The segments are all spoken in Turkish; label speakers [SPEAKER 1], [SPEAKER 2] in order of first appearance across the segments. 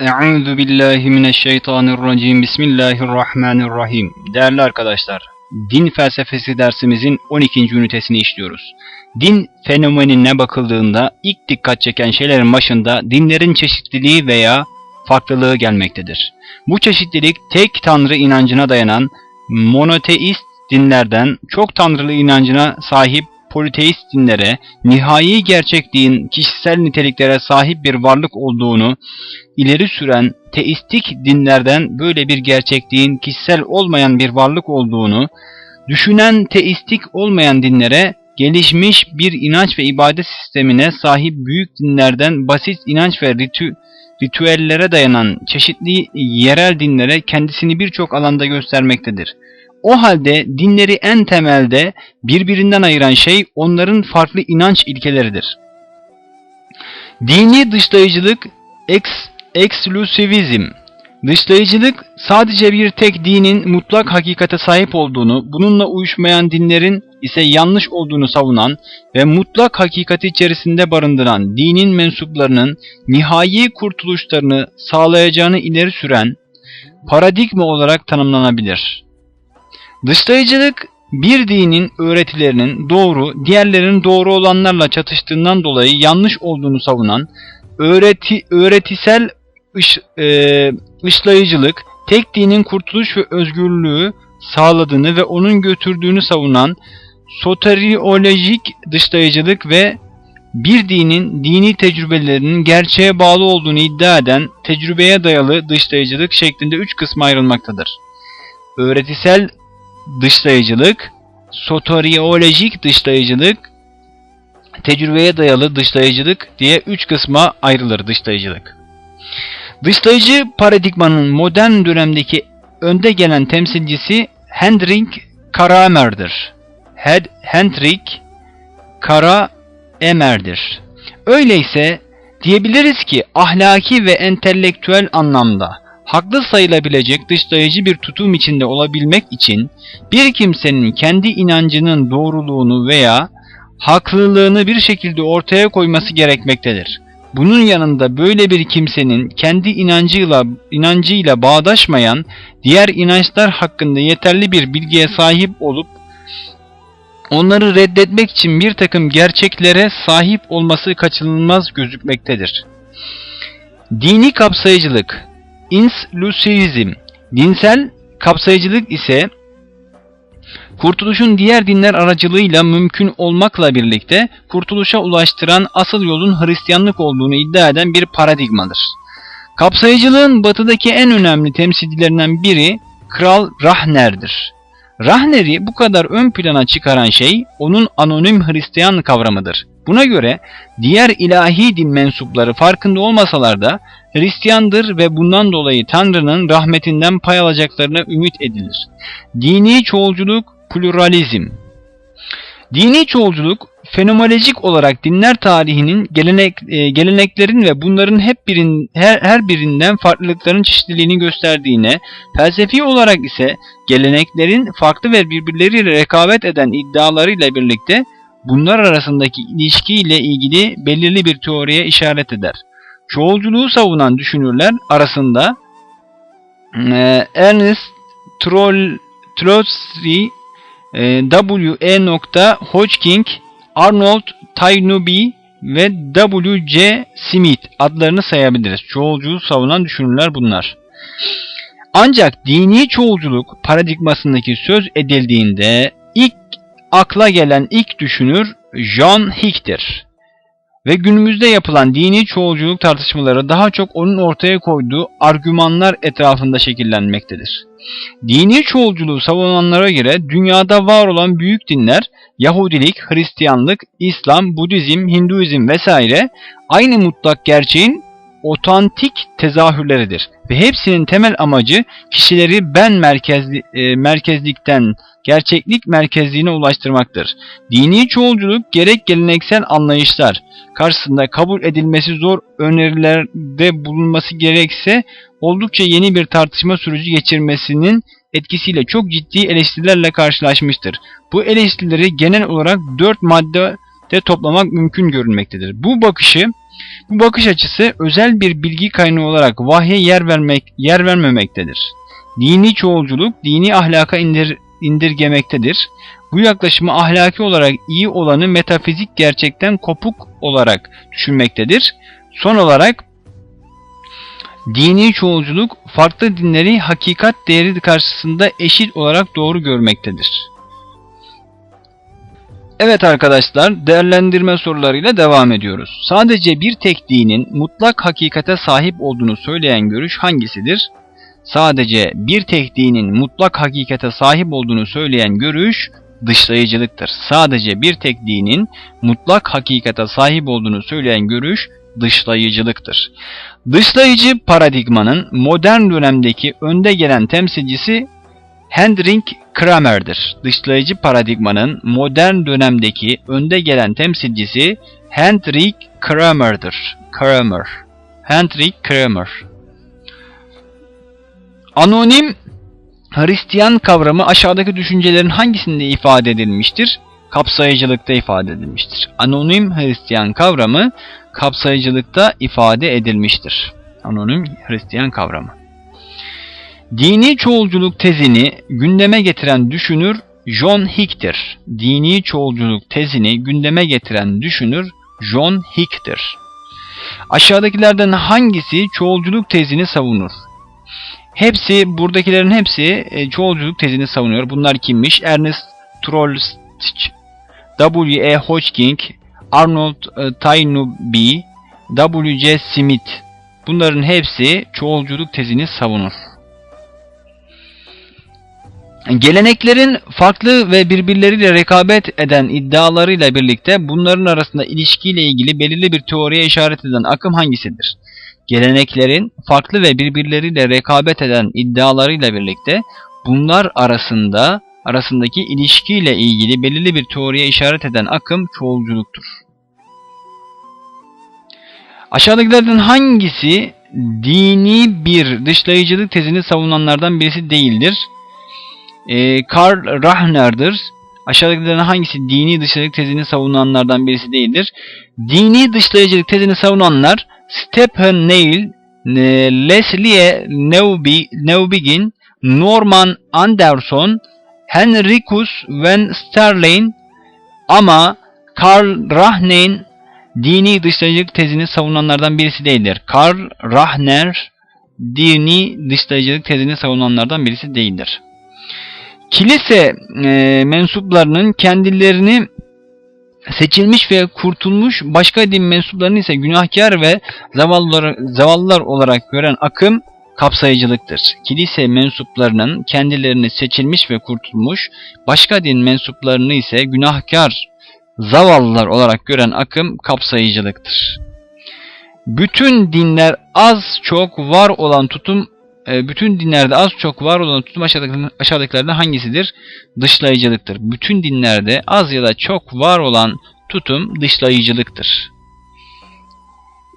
[SPEAKER 1] Euzu billahi mineşşeytanirracim. Bismillahirrahmanirrahim. Değerli arkadaşlar, din felsefesi dersimizin 12. ünitesini işliyoruz. Din fenomenine bakıldığında ilk dikkat çeken şeylerin başında dinlerin çeşitliliği veya farklılığı gelmektedir. Bu çeşitlilik tek tanrı inancına dayanan monoteist dinlerden çok tanrılı inancına sahip politeist dinlere, nihai gerçek din kişisel niteliklere sahip bir varlık olduğunu ileri süren teistik dinlerden böyle bir gerçekliğin kişisel olmayan bir varlık olduğunu, düşünen teistik olmayan dinlere gelişmiş bir inanç ve ibadet sistemine sahip büyük dinlerden basit inanç ve ritü, ritüellere dayanan çeşitli yerel dinlere kendisini birçok alanda göstermektedir. O halde dinleri en temelde birbirinden ayıran şey onların farklı inanç ilkeleridir. Dini dışlayıcılık, eks, eksklusivizm, dışlayıcılık sadece bir tek dinin mutlak hakikate sahip olduğunu, bununla uyuşmayan dinlerin ise yanlış olduğunu savunan ve mutlak hakikati içerisinde barındıran dinin mensuplarının nihai kurtuluşlarını sağlayacağını ileri süren paradigma olarak tanımlanabilir. Dışlayıcılık bir dinin öğretilerinin doğru, diğerlerinin doğru olanlarla çatıştığından dolayı yanlış olduğunu savunan öğreti, öğretisel ış, e, ışlayıcılık tek dinin kurtuluş ve özgürlüğü sağladığını ve onun götürdüğünü savunan soteriolojik dışlayıcılık ve bir dinin dini tecrübelerinin gerçeğe bağlı olduğunu iddia eden tecrübeye dayalı dışlayıcılık şeklinde üç kısma ayrılmaktadır. Öğretisel dışlayıcılık, soteriolojik dışlayıcılık, tecrübeye dayalı dışlayıcılık diye üç kısma ayrılır dışlayıcılık. Dışlayıcı paradigmanın modern dönemdeki önde gelen temsilcisi Hendrik Karamer'dir. Hendrik Karamer'dir. Öyleyse diyebiliriz ki ahlaki ve entelektüel anlamda haklı sayılabilecek dışlayıcı bir tutum içinde olabilmek için bir kimsenin kendi inancının doğruluğunu veya haklılığını bir şekilde ortaya koyması gerekmektedir. Bunun yanında böyle bir kimsenin kendi inancıyla inancıyla bağdaşmayan diğer inançlar hakkında yeterli bir bilgiye sahip olup onları reddetmek için bir takım gerçeklere sahip olması kaçınılmaz gözükmektedir. Dini kapsayıcılık Inslusivizm Dinsel kapsayıcılık ise kurtuluşun diğer dinler aracılığıyla mümkün olmakla birlikte kurtuluşa ulaştıran asıl yolun Hristiyanlık olduğunu iddia eden bir paradigmadır. Kapsayıcılığın batıdaki en önemli temsilcilerinden biri Kral Rahner'dir. Rahner'i bu kadar ön plana çıkaran şey onun anonim Hristiyan kavramıdır. Buna göre diğer ilahi din mensupları farkında olmasalar da Hristiyandır ve bundan dolayı Tanrı'nın rahmetinden pay alacaklarına ümit edilir. Dini çoğulculuk, pluralizm. Dini çoğulculuk, fenomenolojik olarak dinler tarihinin gelenek, e, geleneklerin ve bunların hep birin, her, her birinden farklılıkların çeşitliliğini gösterdiğine, felsefi olarak ise geleneklerin farklı ve birbirleriyle rekabet eden iddialarıyla birlikte bunlar arasındaki ilişkiyle ilgili belirli bir teoriye işaret eder. Çoğulculuğu savunan düşünürler arasında e, Ernest Troll, Trotsky, e, W.E. Hodgkin, Arnold Taynubi ve W.C. Smith adlarını sayabiliriz. Çoğulculuğu savunan düşünürler bunlar. Ancak dini çoğulculuk paradigmasındaki söz edildiğinde ilk akla gelen ilk düşünür John Hick'tir. Ve günümüzde yapılan dini çoğulculuk tartışmaları daha çok onun ortaya koyduğu argümanlar etrafında şekillenmektedir. Dini çoğulculuğu savunanlara göre dünyada var olan büyük dinler Yahudilik, Hristiyanlık, İslam, Budizm, Hinduizm vesaire aynı mutlak gerçeğin otantik tezahürleridir ve hepsinin temel amacı kişileri ben merkezli, e, merkezlikten gerçeklik merkezliğine ulaştırmaktır. Dini çoğulculuk gerek geleneksel anlayışlar karşısında kabul edilmesi zor önerilerde bulunması gerekse oldukça yeni bir tartışma süreci geçirmesinin etkisiyle çok ciddi eleştirilerle karşılaşmıştır. Bu eleştirileri genel olarak dört maddede toplamak mümkün görünmektedir. Bu bakışı Bu bakış açısı özel bir bilgi kaynağı olarak vahye yer vermek yer vermemektedir. Dini çoğulculuk dini ahlaka indir, indirgemektedir. Bu yaklaşımı ahlaki olarak iyi olanı metafizik gerçekten kopuk olarak düşünmektedir. Son olarak dini çoğulculuk farklı dinleri hakikat değeri karşısında eşit olarak doğru görmektedir. Evet arkadaşlar, değerlendirme sorularıyla devam ediyoruz. Sadece bir tek dinin mutlak hakikate sahip olduğunu söyleyen görüş hangisidir? Sadece bir tek dinin mutlak hakikate sahip olduğunu söyleyen görüş dışlayıcılıktır. Sadece bir tek dinin mutlak hakikate sahip olduğunu söyleyen görüş dışlayıcılıktır. Dışlayıcı paradigmanın modern dönemdeki önde gelen temsilcisi Hendrik Kramer'dir. Dışlayıcı paradigmanın modern dönemdeki önde gelen temsilcisi Hendrik Kramer'dır. Kramer. Hendrik Kramer. Anonim Hristiyan kavramı aşağıdaki düşüncelerin hangisinde ifade edilmiştir? Kapsayıcılıkta ifade edilmiştir. Anonim Hristiyan kavramı kapsayıcılıkta ifade edilmiştir. Anonim Hristiyan kavramı. Dini çoğulculuk tezini gündeme getiren düşünür John Hick'tir. Dini çoğulculuk tezini gündeme getiren düşünür John Hick'tir. Aşağıdakilerden hangisi çoğulculuk tezini savunur? Hepsi, buradakilerin hepsi e, çoğulculuk tezini savunuyor. Bunlar kimmiş? Ernest Trollstich, W. E. Hodgkin, Arnold e, Tainubi, W. C. Smith. Bunların hepsi çoğulculuk tezini savunur. Geleneklerin farklı ve birbirleriyle rekabet eden iddialarıyla birlikte bunların arasında ilişkiyle ilgili belirli bir teoriye işaret eden akım hangisidir? Geleneklerin farklı ve birbirleriyle rekabet eden iddialarıyla birlikte bunlar arasında arasındaki ilişkiyle ilgili belirli bir teoriye işaret eden akım çoğulculuktur. Aşağıdakilerden hangisi dini bir dışlayıcılık tezini savunanlardan birisi değildir? E, Karl Rahner'dır. Aşağıdakilerden hangisi dini dışlayıcılık tezini savunanlardan birisi değildir? Dini dışlayıcılık tezini savunanlar Stephen Neil, e, Leslie Neubigin, Norman Anderson, Henricus van Sterling ama Karl Rahner'in dini dışlayıcılık tezini savunanlardan birisi değildir. Karl Rahner dini dışlayıcılık tezini savunanlardan birisi değildir. Kilise e, mensuplarının kendilerini seçilmiş ve kurtulmuş başka din mensuplarını ise günahkar ve zavallılar, zavallılar olarak gören akım kapsayıcılıktır. Kilise mensuplarının kendilerini seçilmiş ve kurtulmuş başka din mensuplarını ise günahkar zavallılar olarak gören akım kapsayıcılıktır. Bütün dinler az çok var olan tutum bütün dinlerde az çok var olan tutum aşağıdakilerden hangisidir? Dışlayıcılıktır. Bütün dinlerde az ya da çok var olan tutum dışlayıcılıktır.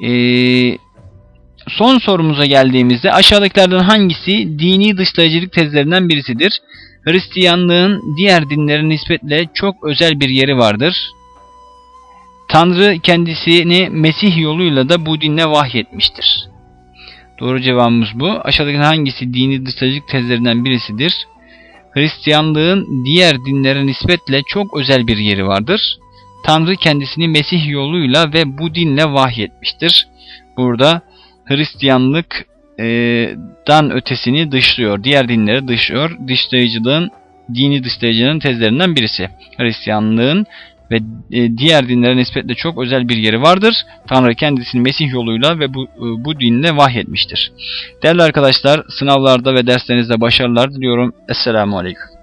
[SPEAKER 1] Ee, son sorumuza geldiğimizde aşağıdakilerden hangisi dini dışlayıcılık tezlerinden birisidir? Hristiyanlığın diğer dinlere nispetle çok özel bir yeri vardır. Tanrı kendisini Mesih yoluyla da bu dinle vahyetmiştir. Doğru cevabımız bu. Aşağıdaki hangisi dini dışlayıcılık tezlerinden birisidir? Hristiyanlığın diğer dinlere nispetle çok özel bir yeri vardır. Tanrı kendisini Mesih yoluyla ve bu dinle vahyetmiştir. Burada Hristiyanlıktan ötesini dışlıyor. Diğer dinleri dışlıyor. Dışlayıcılığın, dini dışlayıcılığın tezlerinden birisi. Hristiyanlığın ve e, diğer dinlere nispetle çok özel bir yeri vardır. Tanrı kendisini Mesih yoluyla ve bu, e, bu dinle vahyetmiştir. Değerli arkadaşlar sınavlarda ve derslerinizde başarılar diliyorum. Esselamu Aleyküm.